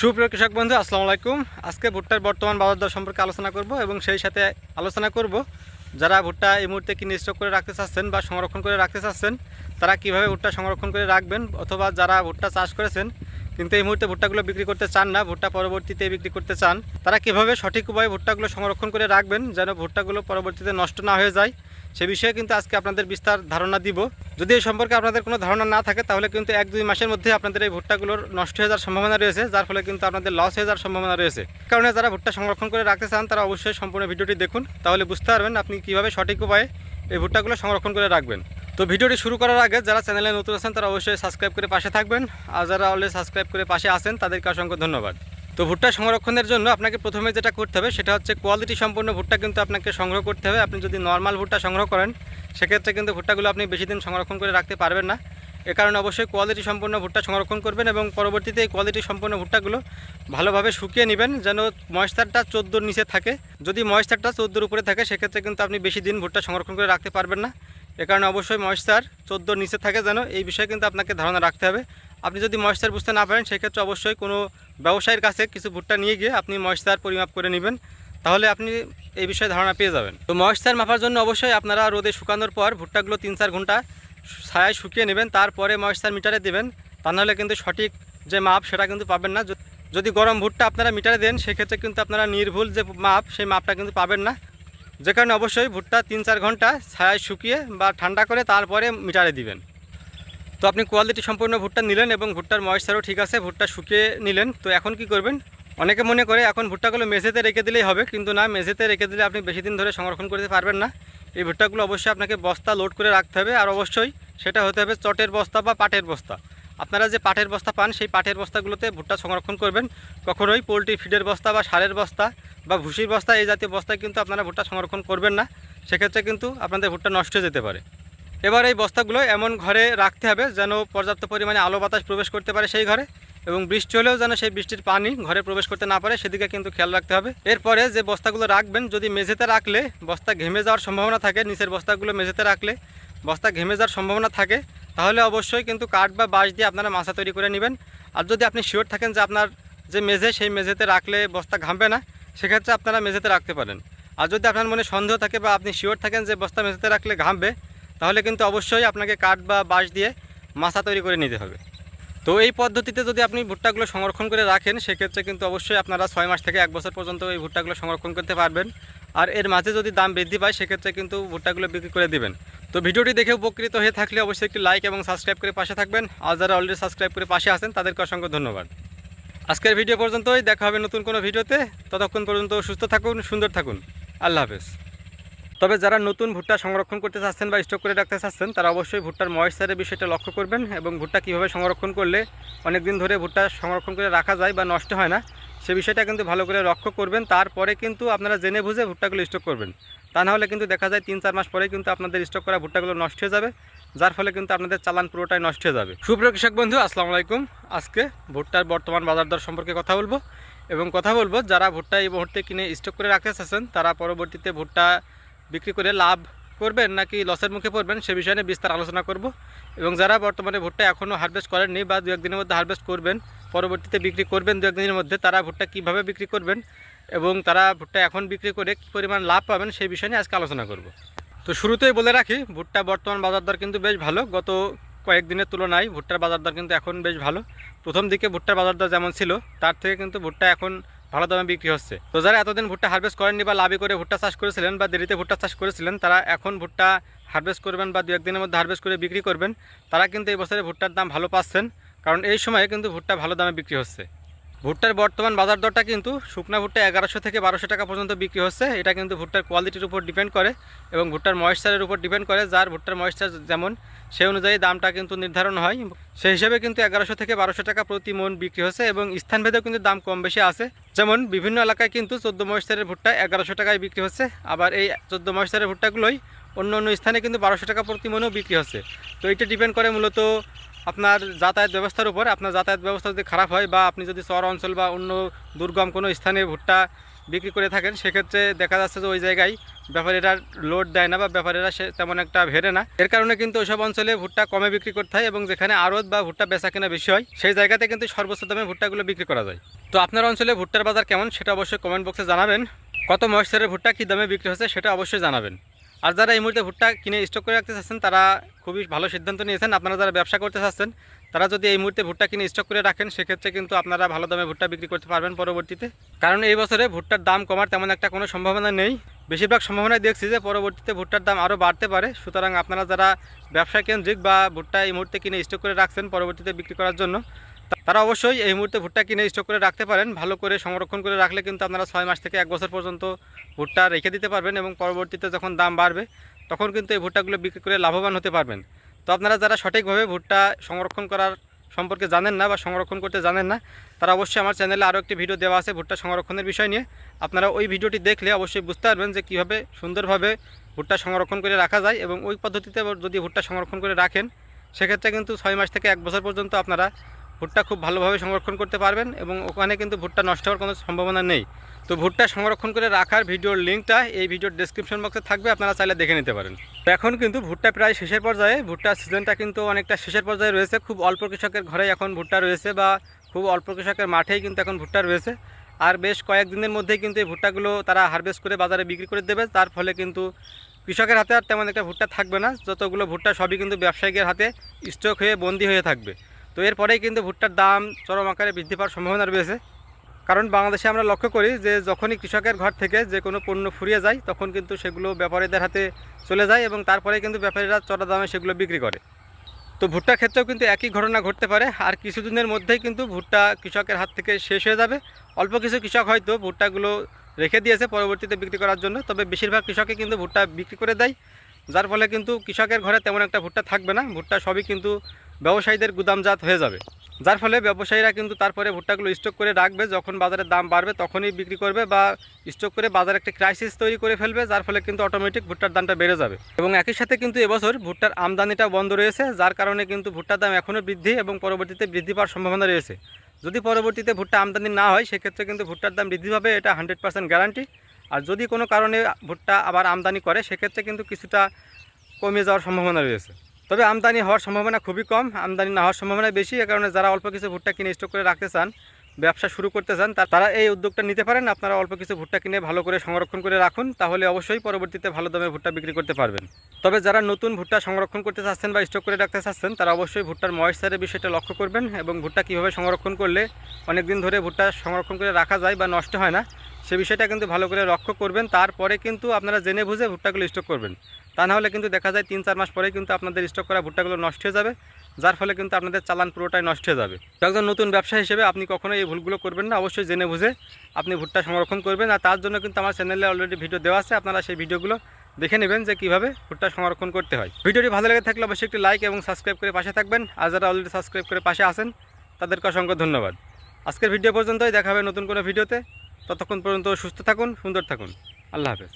সুপ্রিয় কৃষক বন্ধু, আসসালামু আলাইকুম। আজকে ভুট্টার বর্তমান বাজার দর সম্পর্কে আলোচনা করব এবং সেই সাথে আলোচনা করব যারা ভুট্টা এই মুহূর্তে কিনে স্টক করে রাখতে চাচ্ছেন বা সংরক্ষণ করে রাখতে চাচ্ছেন, তারা কীভাবে ভুট্টা সংরক্ষণ করে রাখবেন অথবা যারা ভুট্টা চাষ করেছেন কিন্তু এই মুহূর্তে ভুট্টাগুলো বিক্রি করতে চান না, ভুট্টা পরবর্তীতে বিক্রি করতে চান, তারা কীভাবে সঠিক উপায়ে ভুট্টাগুলো সংরক্ষণ করে রাখবেন যেন ভুট্টাগুলো পরবর্তীতে নষ্ট না হয়ে যায়? সে বিষয়ে কিন্তু আজকে আপনাদের বিস্তার ধারণা দিব। যদি এই সম্পর্কে আপনাদের কোনো ধারণা না থাকে, তাহলে কিন্তু এক দুই মাসের মধ্যে আপনাদের এই ভুট্টাগুলোর নষ্ট হয়ে যাওয়ার সম্ভাবনা রয়েছে, যার ফলে কিন্তু আপনাদের লস হয়ে যাওয়ার সম্ভাবনা রয়েছে। কারণে যারা ভুট্টা সংরক্ষণ করে রাখতে চান, তারা অবশ্যই সম্পূর্ণ ভিডিওটি দেখুন, তাহলে বুঝতে পারবেন আপনি কীভাবে সঠিক উপায়ে এই ভুট্টাগুলো সংরক্ষণ করে রাখবেন। তো ভিডিওটি শুরু করার আগে যারা চ্যানেলে নতুন আছেন, তারা অবশ্যই সাবস্ক্রাইব করে পাশে থাকবেন, আর যারা অলরেডি সাবস্ক্রাইব করে পাশে আছেন, তাদেরকে অসংখ্য ধন্যবাদ। তো ভুট্টা সংরক্ষণের জন্য আপনাকে প্রথমে যেটা করতে হবে, সেটা হচ্ছে কোয়ালিটি সম্পন্ন ভুট্টা কিন্তু আপনাকে সংগ্রহ করতে হবে। আপনি যদি নর্মাল ভুট্টা সংগ্রহ করেন, সেক্ষেত্রে কিন্তু ভুট্টাগুলো আপনি বেশি দিন সংরক্ষণ করে রাখতে পারবেন না। এ কারণে অবশ্যই কোয়ালিটি সম্পন্ন ভুট্টা সংরক্ষণ করবেন এবং পরবর্তীতে এই কোয়ালিটি সম্পন্ন ভুট্টাগুলো ভালোভাবে শুকিয়ে নেবেন যেন ময়েশ্চারটা চোদ্দোর নিচে থাকে। যদি ময়েশ্চারটা চোদ্দোর উপরে থাকে, সেক্ষেত্রে কিন্তু আপনি বেশি দিন ভুট্টা সংরক্ষণ করে রাখতে পারবেন না। এ কারণে অবশ্যই ময়েশ্চার চোদ্দোর নিচে থাকে যেন এই বিষয়ে কিন্তু আপনাকে ধারণা রাখতে হবে। আপনি যদি ময়েশ্চার বুঝতে না পারেন, সেক্ষেত্রে অবশ্যই কোনো ব্যবসায়ীর কাছে কিছু ভুট্টা নিয়ে গিয়ে আপনি ময়েশ্চার পরিমাপ করে নেবেন। তাহলে আপনি এই বিষয়ে ধারণা পেয়ে যাবেন। তো ময়েশ্চার মাপার জন্য অবশ্যই আপনারা রোদে শুকানোর পর ভুট্টাগুলো তিন চার ঘণ্টা ছায়ায় শুকিয়ে নেবেন, তারপরে ময়েশ্চার মিটারে দেবেন। তা নাহলে কিন্তু সঠিক যে মাপ, সেটা কিন্তু পাবেন না। যদি গরম ভুট্টা আপনারা মিটারে দেন, সেক্ষেত্রে কিন্তু আপনারা নির্ভুল যে মাপ, সেই মাপটা কিন্তু পাবেন না। যে কারণে অবশ্যই ভুট্টা তিন চার ঘণ্টা ছায়ায় শুকিয়ে বা ঠান্ডা করে তারপরে মিটারে দিবেন। তো আপনি কোয়ালিটি সম্পূর্ণ ভুট্টা নিলেন এবং ভুট্টার ময়েশ্চারও ঠিক আছে, ভুট্টা শুকিয়ে নিলেন। তো এখন কি করবেন? অনেকে মনে করে এখন ভুট্টাগুলো মেঝেতে রেখে দিলেই হবে, কিন্তু না, মেঝেতে রেখে দিলে আপনি বেশি দিন ধরে সংরক্ষণ করতে পারবেন না। এই ভুট্টাগুলো অবশ্যই আপনাকে বস্তা লোড করে রাখতে হবে, আর অবশ্যই সেটা হতে হবে চটের বস্তা বা পাটের বস্তা। আপনারা যে পাটের বস্তা পান, সেই পাটের বস্তাগুলোতে ভুট্টা সংরক্ষণ করবেন। কখনোই পোলট্রি ফিডের বস্তা বা সারের বস্তা বা ভুসির বস্তা, এই জাতীয় বস্তায় কিন্তু আপনারা ভুট্টা সংরক্ষণ করবেন না। সেক্ষেত্রে কিন্তু আপনাদের ভুট্টা নষ্ট হয়ে যেতে পারে। এবার এই বস্তাগুলো এমন ঘরে রাখতে হবে যেন পর্যাপ্ত পরিমাণে আলো বাতাস প্রবেশ করতে পারে সেই ঘরে এবং বৃষ্টি হলেও যেন সেই বৃষ্টির পানি ঘরে প্রবেশ করতে না পারে, সেদিকে কিন্তু খেয়াল রাখতে হবে। এরপরে যে বস্তাগুলো রাখবেন, যদি মেঝেতে রাখলে বস্তা ঘেমে যাওয়ার সম্ভাবনা থাকে, নিচের বস্তাগুলো মেঝেতে রাখলে বস্তা ঘেমে যাওয়ার সম্ভাবনা থাকে, তাহলে অবশ্যই কিন্তু কাঠ বা বাঁশ দিয়ে আপনারা মাছা তৈরি করে নেবেন। আর যদি আপনি শিওর থাকেন যে আপনার যে মেঝে, সেই মেঝেতে রাখলে বস্তা ঘামবে না, সেক্ষেত্রে আপনারা মেঝেতে রাখতে পারেন। আর যদি আপনার মনে সন্দেহ থাকে বা আপনি শিওর থাকেন যে বস্তা মেঝেতে রাখলে ঘামবে তাহলে কিন্তু অবশ্যই আপনাকে কাঠ বা বাঁশ দিয়ে মাছা তৈরি করে নিতে হবে। তো এই পদ্ধতিতে যদি আপনি ভুট্টাগুলো সংরক্ষণ করে রাখেন, সেক্ষেত্রে কিন্তু অবশ্যই আপনারা ছয় মাস থেকে এক বছর পর্যন্ত এই ভুট্টাগুলো সংরক্ষণ করতে পারবেন। আর এর মাঝে যদি দাম বৃদ্ধি পায়, সেক্ষেত্রে কিন্তু ভুট্টাগুলো বিক্রি করে দিবেন। তো ভিডিওটি দেখে উপকৃত হয়ে থাকলে অবশ্যই একটি লাইক এবং সাবস্ক্রাইব করে পাশে থাকবেন। আর যারা অলরেডি সাবস্ক্রাইব করে পাশে আছেন, তাদেরকে অসংখ্য ধন্যবাদ। আজকের ভিডিও পর্যন্তই। দেখা হবে নতুন কোনো ভিডিওতে। ততক্ষণ পর্যন্ত সুস্থ থাকুন, সুন্দর থাকুন। আল্লাহ হাফেজ। তবে যারা নতুন ভুট্টা সংরক্ষণ করতে চাচ্ছেন বা স্টক করে রাখতে চাচ্ছেন, তারা অবশ্যই ভুট্টার ময়েশ্চারের বিষয়টা লক্ষ্য করবেন এবং ভুট্টা কীভাবে সংরক্ষণ করলে অনেক দিন ধরে ভুট্টা সংরক্ষণ করে রাখা যায় বা নষ্ট হয় না, সে বিষয়টা কিন্তু ভালো করে লক্ষ্য করবেন। তারপরে কিন্তু আপনারা জেনে বুঝে ভুট্টাগুলো স্টক করবেন। তা না হলে কিন্তু দেখা যায় তিন চার মাস পরে কিন্তু আপনাদের স্টক করা ভুট্টাগুলো নষ্ট হয়ে যাবে, যার ফলে কিন্তু আপনাদের চালান পুরোটাই নষ্ট হয়ে যাবে। সুপ্রিয় কৃষক বন্ধু, আসসালামু আলাইকুম। আজকে ভুট্টার বর্তমান বাজার দর সম্পর্কে কথা বলব এবং কথা বলব, যারা ভুট্টা এই মুহূর্তে কিনে স্টক করে রাখতে চাচ্ছেন, তারা পরবর্তীতে ভুট্টা বিক্রি করে লাভ করবেন নাকি লসের মুখে পড়বেন, সে বিষয়ে নিয়ে বিস্তার আলোচনা করব। এবং যারা বর্তমানে ভুট্টা এখনও হারভেস্ট করেননি বা দু একদিনের মধ্যে হারভেস্ট করবেন, পরবর্তীতে বিক্রি করবেন দু একদিনের মধ্যে, তারা ভুট্টা কীভাবে বিক্রি করবেন এবং তারা ভুট্টা এখন বিক্রি করে কী পরিমাণ লাভ পাবেন সেই বিষয় নিয়ে আজকে আলোচনা করব। তো শুরুতেই বলে রাখি, ভুট্টা বর্তমান বাজার দর কিন্তু বেশ ভালো। গত কয়েকদিনের তুলনায় ভুট্টার বাজার দর কিন্তু এখন বেশ ভালো। প্রথম দিকে ভুট্টার বাজার দর যেমন ছিল, তার থেকে কিন্তু ভুট্টা এখন ভালো দামে বিক্রি হচ্ছে। তো যারা এতদিন ভুট্টা হারভেস্ট করেননি বা লাভি করে ভুট্টা চাষ করেছিলেন বা দেরিতে ভুট্টা চাষ করেছিলেন, তারা এখন ভুট্টা হারভেস্ট করবেন বা দু একদিনের মধ্যে হারভেস্ট করে বিক্রি করবেন, তারা কিন্তু এই বছরে ভুট্টার দাম ভালো পাচ্ছেন। কারণ এই সময়ে কিন্তু ভুট্টা ভালো দামে বিক্রি হচ্ছে। ভুট্টার বর্তমান বাজার দরটা কিন্তু শুকনা ভুট্টা এগারোশো থেকে বারোশো টাকা পর্যন্ত বিক্রি হচ্ছে। এটা কিন্তু ভুট্টার কোয়ালিটির উপর ডিপেন্ড করে এবং ভুট্টার ময়েশ্চারের উপর ডিপেন্ড করে, যার ভুট্টার ময়েশ্চার যেমন সেই অনুযায়ী দামটা কিন্তু নির্ধারণ হয়। সেই হিসেবে কিন্তু এগারোশো থেকে বারোশো টাকা প্রতি মন বিক্রি হচ্ছে এবং স্থানভেদেও কিন্তু দাম কম বেশি আছে। যেমন বিভিন্ন এলাকায় কিন্তু চোদ্দ ময়েশ্চারের ভুট্টা এগারোশো টাকায় বিক্রি হচ্ছে। আবার এই চোদ্দ ময়েশ্চারের ভুট্টাগুলোই অন্য অন্য স্থানে কিন্তু বারোশো টাকা প্রতি মনেও বিক্রি হচ্ছে। তো এটা ডিপেন্ড করে মূলত আপনার যাতায়াত ব্যবস্থার উপর আপনার যাতায়াত ব্যবস্থা যদি খারাপ হয় বা আপনি যদি শহর অঞ্চল বা অন্য দুর্গম কোনো স্থানে ভুট্টা বিক্রি করে থাকেন, সেক্ষেত্রে দেখা যাচ্ছে যে ওই জায়গায় ব্যাপারীরা লোড দেয় না বা ব্যাপারীরা সে তেমন একটা ভেড়ে না। এর কারণে কিন্তু ওইসব অঞ্চলে ভুট্টা কমে বিক্রি করতে হয় এবং যেখানে আড়ত বা ভুট্টা বেচা কেনা বেশি হয়, সেই জায়গাতে কিন্তু সর্বোচ্চ দামে ভুট্টাগুলো বিক্রি করা যায়। তো আপনার অঞ্চলে ভুট্টার বাজার কেমন? সেটা অবশ্যই কমেন্ট বক্সে জানাবেন। কত ময়েশ্চারের ভুট্টা কী দামে বিক্রি হচ্ছে, সেটা অবশ্যই জানাবেন। আর যারা এই মুহূর্তে ভুট্টা কিনে স্টক করে রাখতে চাচ্ছেন, তারা খুবই ভালো সিদ্ধান্ত নিয়েছেন। আপনারা যারা ব্যবসা করতে চাচ্ছেন, তারা যদি এই মুহূর্তে ভুট্টা কিনে স্টক করে রাখেন, সেক্ষেত্রে কিন্তু আপনারা ভালো দামে ভুট্টা বিক্রি করতে পারবেন পরবর্তীতে। কারণ এই বছরে ভুট্টার দাম কমার তেমন একটা কোনো সম্ভাবনা নেই। বেশিরভাগ সম্ভাবনায় দেখছি যে পরবর্তীতে ভুট্টার দাম আরও বাড়তে পারে। সুতরাং আপনারা যারা ব্যবসা কেন্দ্রিক বা ভুট্টা এই মুহূর্তে কিনে স্টক করে রাখছেন, পরবর্তীতে বিক্রি করার জন্য তারা অবশ্যই এই মুহূর্তে ভুট্টা কিনে স্টক করে রাখতে পারেন। ভালো করে সংরক্ষণ করে রাখলে কিন্তু আপনারা ছয় মাস থেকে এক বছর পর্যন্ত ভুট্টা রেখে দিতে পারবেন এবং পরবর্তীতে যখন দাম বাড়বে, তখন কিন্তু এই ভুট্টাগুলো বিক্রি করে লাভবান হতে পারবেন। তো আপনারা যারা সঠিকভাবে ভুট্টা সংরক্ষণ করার সম্পর্কে জানেন না বা সংরক্ষণ করতে জানেন না, তারা অবশ্যই আমার চ্যানেলে আরও একটি ভিডিও দেওয়া আছে ভুট্টা সংরক্ষণের বিষয় নিয়ে। আপনারা ওই ভিডিওটি দেখলে অবশ্যই বুঝতে পারবেন যে কীভাবে সুন্দরভাবে ভুট্টা সংরক্ষণ করে রাখা যায় এবং ওই পদ্ধতিতে যদি ভুট্টা সংরক্ষণ করে রাখেন, সেক্ষেত্রে কিন্তু ছয় মাস থেকে এক বছর পর্যন্ত আপনারা ভুট্টা খুব ভালোভাবে সংরক্ষণ করতে পারবেন এবং ওখানে কিন্তু ভুট্টা নষ্ট হওয়ার কোনো সম্ভাবনা নেই। তো ভুট্টা সংরক্ষণ করে রাখার ভিডিওর লিঙ্কটা এই ভিডিওর ডেসক্রিপশন বক্সে থাকবে, আপনারা চাইলে দেখে নিতে পারেন। এখন কিন্তু ভুট্টা প্রায় শেষের পর্যায়ে ভুট্টার সিজনটা কিন্তু অনেকটা শেষের পর্যায়ে রয়েছে। খুব অল্প কৃষকের ঘরে এখন ভুট্টা রয়েছে বা খুব অল্প কৃষকের মাঠেই কিন্তু এখন ভুট্টা রয়েছে। আর বেশ কয়েকদিনের মধ্যেই কিন্তু এই ভুট্টাগুলো তারা হারভেস্ট করে বাজারে বিক্রি করে দেবে। তার ফলে কিন্তু কৃষকের হাতে আর তেমন একটা ভুট্টা থাকবে না। যতগুলো ভুট্টা সবই কিন্তু ব্যবসায়ীদের হাতে স্টক হয়ে বন্দি হয়ে থাকবে। তো এরপরেই কিন্তু ভুট্টার দাম চরম আকারে বৃদ্ধি পাওয়ার সম্ভাবনা রয়েছে। কারণ বাংলাদেশে আমরা লক্ষ্য করি যে, যখনই কৃষকের ঘর থেকে যে কোনো পণ্য ফুরিয়ে যায়, তখন কিন্তু সেগুলো ব্যাপারীদের হাতে চলে যায় এবং তারপরে কিন্তু ব্যাপারীরা চড়া দামে সেগুলো বিক্রি করে। তো ভুট্টার ক্ষেত্রেও কিন্তু একই ঘটনা ঘটতে পারে। আর কিছুদিনের মধ্যেই কিন্তু ভুট্টা কৃষকের হাত থেকে শেষ হয়ে যাবে। অল্প কিছু কৃষক হয়তো ভুট্টাগুলো রেখে দিয়েছে পরবর্তীতে বিক্রি করার জন্য। তবে বেশিরভাগ কৃষকই কিন্তু ভুট্টা বিক্রি করে দেয়। যার ফলে কিন্তু কৃষকের ঘরে তেমন একটা ভুট্টা থাকবে না। ভুট্টা সবই কিন্তু ব্যবসায়ীদের গুদামজাত হয়ে যাবে। যার ফলে ব্যবসায়ীরা কিন্তু তারপরে ভুট্টাগুলো স্টক করে রাখবে। যখন বাজারের দাম বাড়বে, তখনই বিক্রি করবে বা স্টক করে বাজারে একটা ক্রাইসিস তৈরি করে ফেলবে, যার ফলে কিন্তু অটোমেটিক ভুট্টার দামটা বেড়ে যাবে। এবং একই সাথে কিন্তু এবছর ভুট্টার আমদানিটা বন্ধ রয়েছে, যার কারণে কিন্তু ভুট্টার দাম এখনও বৃদ্ধি এবং পরবর্তীতে বৃদ্ধি পাওয়ার সম্ভাবনা রয়েছে। যদি পরবর্তীতে ভুট্টা আমদানি না হয়, সেক্ষেত্রে কিন্তু ভুট্টার দাম বৃদ্ধি পাবে, এটা হান্ড্রেড পার্সেন্ট গ্যারান্টি আর যদি কোনো কারণে ভুট্টা আবার আমদানি করে, সেক্ষেত্রে কিন্তু কিছুটা কমে যাওয়ার সম্ভাবনা রয়েছে। তবে আমদানি হওয়ার সম্ভাবনা খুবই কম, আমদানি না হওয়ার সম্ভাবনা বেশি, এ কারণে যারা অল্প কিছু ভুট্টা কিনে স্টক করে রাখতে চান, ব্যবসা শুরু করতে চান তারা এই উদ্যোগটা নিতে পারেন। আপনারা অল্প কিছু ভুট্টা কিনে ভালো করে সংরক্ষণ করে রাখুন, তাহলে অবশ্যই পরবর্তীতে ভালো দামে ভুট্টা বিক্রি করতে পারবেন। তবে যারা নতুন ভুট্টা সংরক্ষণ করতে চাচ্ছেন বা স্টক করে রাখতে চাচ্ছেন, তারা অবশ্যই ভুট্টার ময়েশ্চারের বিষয়টা লক্ষ্য করবেন এবং ভুট্টা কীভাবে সংরক্ষণ করলে অনেক দিন ধরে ভুট্টা সংরক্ষণ করে রাখা যায় বা নষ্ট হয় না। সে বিষয়টা কিন্তু ভালো করে লক্ষ্য করবেন। তারপরে কিন্তু আপনারা জেনে বুঝে ভুট্টাগুলো স্টক করবেন। তা না হলে কিন্তু দেখা যায় তিন চার মাস পরে কিন্তু আপনাদের স্টক করা ভুট্টাগুলো নষ্ট হয়ে যাবে, যার ফলে কিন্তু আপনাদের চালান পুরোটাই নষ্ট হয়ে যাবে। একজন নতুন ব্যবসা হিসেবে আপনি কখনোই এই ভুলগুলো করবেন না, অবশ্যই জেনে বুঝে আপনি ভুট্টা সংরক্ষণ করবেন। আর তার জন্য কিন্তু আমার চ্যানেলে অলরেডি ভিডিও দেওয়া আছে, আপনারা সেই ভিডিওগুলো দেখে নেবেন যে কীভাবে ভুট্টা সংরক্ষণ করতে হয়। ভিডিওটি ভালো লেগে থাকলে অবশ্যই একটি লাইক এবং সাবস্ক্রাইব করে পাশে থাকবেন। আর যারা অলরেডি সাবস্ক্রাইব করে পাশে আসেন তাদেরকে অসংখ্য ধন্যবাদ। আজকের ভিডিও পর্যন্তই, দেখা হবে নতুন কোনো ভিডিওতে ততক্ষণ পর্যন্ত সুস্থ থাকুন সুন্দর থাকুন। আল্লাহ হাফেজ।